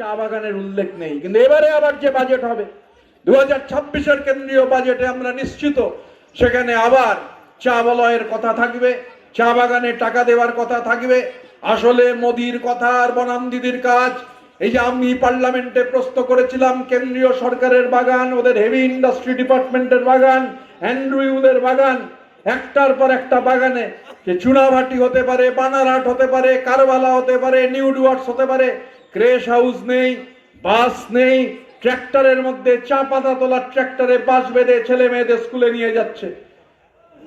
চা বাগানের উল্লেখ নেই, কিন্তু এবারে আবার যে বাজেট হবে দু হাজার ছাব্বিশের কেন্দ্রীয় বাজেটে আমরা নিশ্চিত, সেখানে আবার চা বলয়ের কথা থাকবে, চা বাগানে টাকা দেওয়ার কথা থাকবে, আসলে মোদির কথা আর বনাম দিদির কাজ, এই যে আমি পার্লামেন্টে প্রশ্ন করেছিলাম, কেন্দ্রীয় সরকারের বাগান, ওদের হেভি ইন্ডাস্ট্রি ডিপার্টমেন্টের বাগান অ্যান্ড্রুইউদের বাগান একটার পর একটা বাগানে, যে চুনাভাটি হতে পারে বানারহাট হতে পারে, কারবালা হতে পারে নিউ ডুয়ার্স হতে পারে ক্রেশ হাউস নেই, বাস নেই, ট্র্যাক্টরের মধ্যে চা পাতা তোলার ট্র্যাক্টরে বাস বেঁধে ছেলে মেয়েদের স্কুলে নিয়ে যাচ্ছে।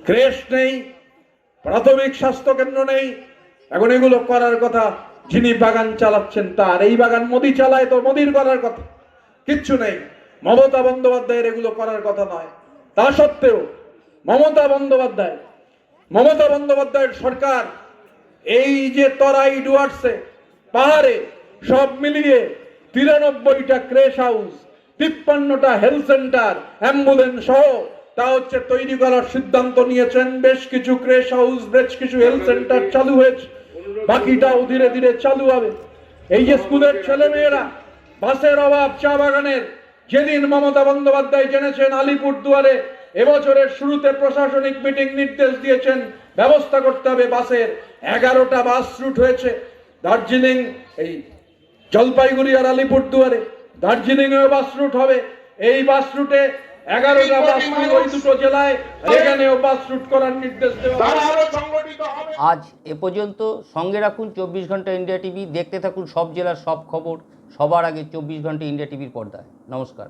ক্রেশ নেই, প্রাথমিক স্বাস্থ্য কেন্দ্র নেই, এখন এগুলো করার কথা যিনি বাগান চালাচ্ছেন তার। এই বাগান মোদি চালায় তো, মোদির করার কথা। কিচ্ছু নেই। মমতা বন্দ্যোপাধ্যায়ের এগুলো করার কথা নয়। তা সত্ত্বেও মমতা বন্দ্যোপাধ্যায়, মমতা বন্দ্যোপাধ্যায়ের সরকার এই যে তরাই ডুয়ার্সে, পাহাড়ে সব মিলিয়ে তিরানব্বইটা ক্রেশ হাউস, তিপ্পান্নটা হেলথ সেন্টার, অ্যাম্বুলেন্স সহ তা হচ্ছে তৈরি করার সিদ্ধান্ত নিয়েছেন। বেশ কিছু ক্রেশ হাউস, বেশ কিছু হেলথ সেন্টার চালু হয়েছে। বাকিটাও ধীরে ধীরে চালু হবে। এই যে স্কুলের ছেলে মেয়েরা বাসের অভাব, চা বাগানের, যেদিন মমতা বন্দ্যোপাধ্যায় জেনেছেন আলিপুর দুয়ারে এবছরের শুরুতে প্রশাসনিক মিটিং নির্দেশ দিয়েছেন ব্যবস্থা করতে হবে বাসের। এগারোটা বাস রুট হয়েছে দার্জিলিং এই জলপাইগুড়ি আর আলিপুর দুয়ারে দার্জিলিং এও বাস রুট হবে। এই বাস রুটে এগারোটা বাস রুট ওই দুটো জেলায় এখানেও বাস রুট করার নির্দেশ দেওয়া তারা হয়েছে। আরও সংগঠিত হবে। আজ এ পর্যন্ত সঙ্গে রাখুন চব্বিশ ঘণ্টা ইন্ডিয়া টিভি। দেখতে থাকুন সব জেলার সব খবর। সবার আগে চব্বিশ ঘণ্টা ইন্ডিয়া টিভির পর্দায়। নমস্কার।